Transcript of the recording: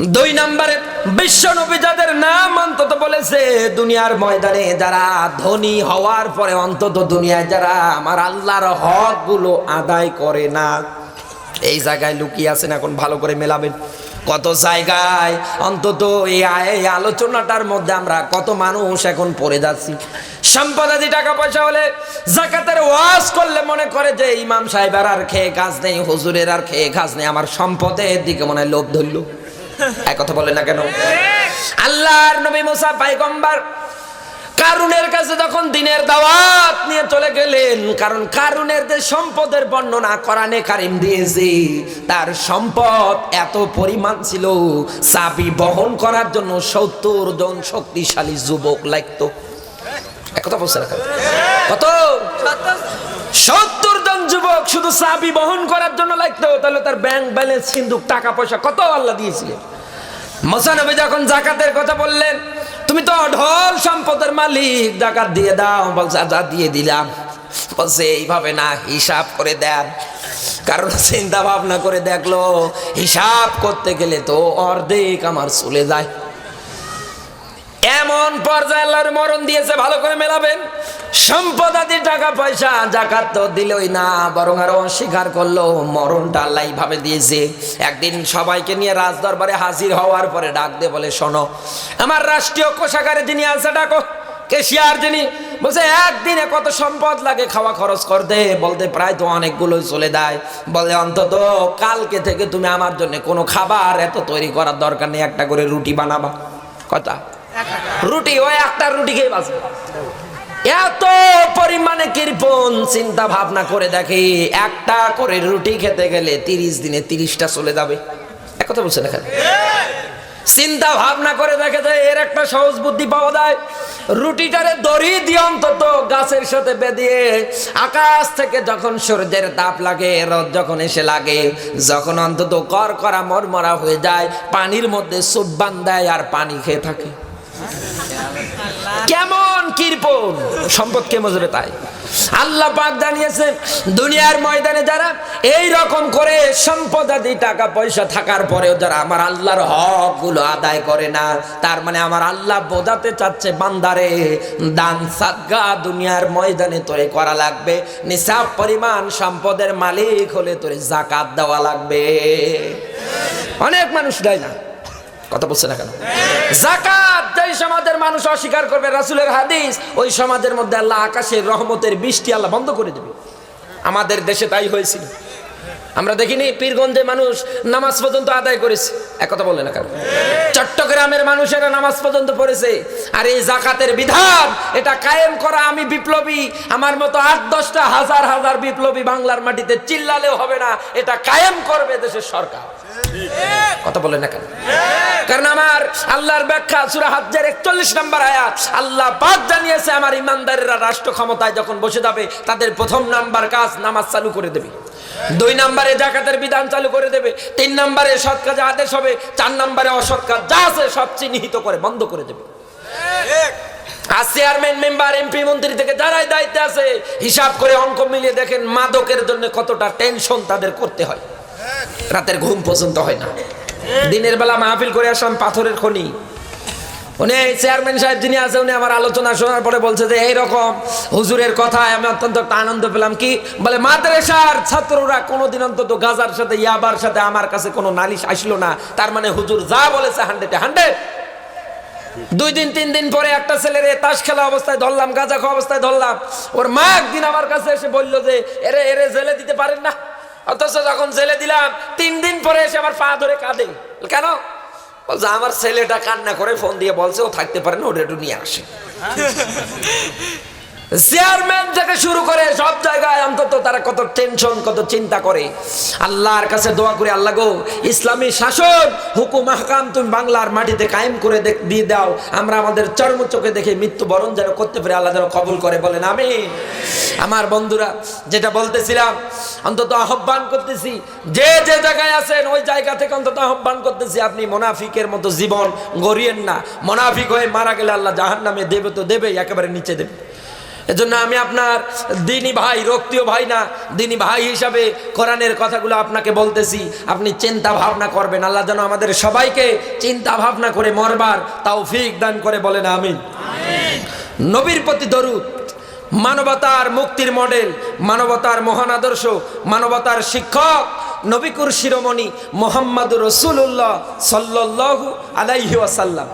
দুই নম্বরে, বিশ্ব নবী যাদের নাম অন্তত বলেছে, দুনিয়ার ময়দানে যারা ধনী হওয়ার পরে অন্তত দুনিয়ায় যারা আমার আল্লাহর হকগুলো আদায় করে না, এই জায়গায় লুকিয়ে আছেন এখন ভালো করে মেলাবেন। কত জায়গায় অন্তত এই আ- এই আলোচনাটার মধ্যে আমরা কত মানুষ এখন পড়ে যাচ্ছি। সম্পদাদি টাকা পয়সা হলে জাকাতের ওয়াজ করলে মনে করে যে ইমাম সাহেবের আর খেয়ে কাজ নেই, হুজুরের আর খেয়ে কাজ নেই, আমার সম্পদের দিকে মনে হয় লোভ ধরলো। এক কথা বলে না কেন আল্লাহর নবী মুসা পাইগম্বার কারুনের কাছে যখন দিনের দাওয়াত নিয়ে চলে গেলেন, কারণ কারুনের যে সম্পদের বর্ণনা কোরআনে কারিম দিয়েছে, তার সম্পদ এত পরিমাণ ছিল, চাবি বহন করার জন্য সত্তর জন শক্তিশালী যুবক লাগতো এক কথা বলছে? কত? সত্তর জন যুবক শুধু চাবি বহন করার জন্য লাগতো তাহলে তার ব্যাংক ব্যালেন্স সিন্ধুক টাকা পয়সা কত আল্লাহ দিয়েছিলেন? মোসানবী যখন জাকাতের কথা বললেন, তুমি তো অঢল সম্পদের মালিক, জাকাত দিয়ে দাও। বলছে আচ্ছা দিয়ে দিলাম। বলছে, এইভাবে না, হিসাব করে দেন। কারণ চিন্তা ভাবনা করে দেখল, হিসাব করতে গেলে তো অর্ধেক আমার চলে যায়। এমন পর্যায়ে আল্লাহর মরণ দিয়েছে, ভালো করে মেলাবেন। সম্পদ আদি, টাকা, পয়সা, জাকাত তো দিলই না, বরং আরও অস্বীকার করল, মরণটা আল্লাহ ভাবে দিয়েছে। একদিন সবাইকে নিয়ে রাজ দরবারে হাজির হওয়ার পরে ডাক দিয়ে বলে, শোনো, আমার রাষ্ট্রীয় কোষাগারে যিনি আছে, ডাকো। কেশিয়ার যিনি, বলছে, একদিনে কত সম্পদ লাগে, খাওয়া খরচ করতে বলতে প্রায় তো অনেকগুলো চলে দেয় বলে, অন্তত কালকে থেকে তুমি আমার জন্য কোনো খাবার এত তৈরি করার দরকার নেই, একটা করে রুটি বানাবা। কথা। রুটি, ওই একটা রুটি খেয়ে বাঁচবে। এত পরিমাণে কৃপণ চিন্তা ভাবনা করে দেখে, একটা করে রুটি খেতে গেলে তিরিশ দিনে তিরিশটা চলে যাবে। এক কথা বলছে দেখেন চিন্তা ভাবনা করে দেখে যায় এর একটা সহজ বুদ্ধি পাওয়া যায়। রুটিটারে দড়ি দিয়ে অন্তত গাছের সাথে বেঁধিয়ে আকাশ থেকে যখন সূর্যের তাপ লাগে, রোদ যখন এসে লাগে, যখন অন্তত কর করা মরমরা হয়ে যায়, পানির মধ্যে সুব্বান দেয় আর পানি খেয়ে থাকে। কেমন কৃপণ? সম্পদ কে মজবে তাই। আল্লাহ পাক জানিয়েছে দুনিয়ার ময়দানে যারা এই রকম করে সম্পদ আদি, টাকা পয়সা থাকার পরেও যারা আমার আল্লাহর হকগুলো আদায় করে না, তার মানে আমার আল্লাহ বোঝাতে চাচ্ছে, বান্দারে, দান সাদগা দুনিয়ার ময়দানে তোরে করা লাগবে, নিসাব পরিমাণ সম্পদের মালিক হলে তোরে জাকাত দেওয়া লাগবে। অনেক মানুষ দেয় না। কথা বলছে না কেন? জাকাত যেই সমাজের মানুষ অস্বীকার করবে, রাসুলের হাদিস, ওই সমাজের মধ্যে আল্লাহ আকাশের রহমতের বৃষ্টি আল্লাহ বন্ধ করে দেবে। আমাদের দেশে তাই হয়েছিল। আমরা দেখিনি পীরগঞ্জে মানুষ নামাজ পর্যন্ত আদায় করেছে। একথা বলে না কেন? চট্টগ্রামের মানুষেরা নামাজ পর্যন্ত পড়েছে। আর এই জাকাতের বিধান, এটা কায়েম করা আমি বিপ্লবী। আমার মতো আট দশটা হাজার হাজার বিপ্লবী বাংলার মাটিতে চিল্লালেও হবে না। এটা কায়েম করবে দেশের সরকার। কথা বলে না কেন? কারণ আমার আল্লাহর ব্যাখ্যা সুরা হাজ্জের একচল্লিশ নম্বর আয়াত, আল্লাহ পাক জানিয়েছে, আমার ইমানদারেরা রাষ্ট্র ক্ষমতায় যখন বসে যাবে, তাদের প্রথম নাম্বার কাজ নামাজ চালু করে দেবে। দুই নম্বরে জাকাতের বিধান চালু করে দেবে। তিন নম্বরে সৎ কাজে আদেশ হবে। চার নম্বরে অসৎ কাজ যা আছে সব চিহ্নিত করে, বন্ধ করে দেবে। আর চেয়ারম্যান মেম্বার এমপি মন্ত্রী থেকে যারাই দায়িত্বে আছে, হিসাব করে অঙ্ক মিলিয়ে দেখেন মাদকের জন্য কতটা টেনশন তাদের করতে হয়। রাতের ঘুম পর্যন্ত হয় না। দিনের বেলা মাহফিল করে আসলাম পাথরের খনি। উনি এই চেয়ারম্যান সাহেব যিনি আছে, উনি আমার আলোচনা শোনার পরে বলছে যে এইরকম হুজুরের কথায় আমি অত্যন্ত একটা আনন্দ পেলাম। কি? বলে, মাদ্রাসার ছাত্ররা কোনোদিন অন্তত গাজার সাথে, ইয়াবার সাথে আমার কাছে কোনো নালিশ আসলো না। তার মানে হুজুর যা বলেছে, হান্ড্রেডে হান্ড্রেড। দুই দিন, তিন দিন পরে একটা ছেলের তাস খেলা অবস্থায় ধরলাম, গাঁজা খাওয়া অবস্থায় ধরলাম। ওর মা একদিন আমার কাছে এসে বলল যে, এরে এরে জেলে দিতে পারেন না। অথচ যখন জেলে দিলাম, তিন দিন পরে এসে আমার পা ধরে কাঁদে। কেন? বলছে, আমার ছেলেটা কান্না করে ফোন দিয়ে বলছে, ও থাকতে পারে না, ওটা একটু নিয়ে আসে। চেয়ারম্যান থেকে শুরু করে সব জায়গায় অন্তত তারা কত টেনশন, কত চিন্তা করে। আল্লাহর কাছে দোয়া করে, আল্লাহ গো, ইসলামী শাসন, হুকুম, আহকাম তুমি বাংলার মাটিতে কায়েম করে দিয়ে দাও। আমরা আমাদের চর্ম চোখে দেখে মৃত্যুবরণ যেন করতে পারি, আল্লাহ যেন কবুল করে বলেন আমি আমার বন্ধুরা, যেটা বলতেছিলাম, অন্তত আহ্বান করতেছি, যে যে জায়গায় আছেন, ওই জায়গা থেকে অন্তত আহ্বান করতেছি, আপনি মোনাফিকের মতো জীবন গড়িয়েন না। মোনাফিক হয়ে মারা গেলে আল্লাহ জাহান নামে দেবে তো দেবেই, একেবারে নিচে দেবে। এজন্য আমি আপনার দিনী ভাই রক্তীয় ভাই না, দিনী ভাই হিসাবে কোরআনের কথাগুলো আপনাকে বলতেছি। আপনি চিন্তা ভাবনা করবেন, আল্লাহ যেন আমাদের সবাইকে চিন্তা ভাবনা করে মরবার তাও ফিক দান করে বলেন, আমিন। নবীর প্রতি দরুদ, মানবতার মুক্তির মডেল, মানবতার মহান আদর্শ, মানবতার শিক্ষক, নবিকুর শিরোমণি মোহাম্মদ রসুল্লাহ সাল্লাল্লাহু আলাইহি ওয়াসাল্লাম।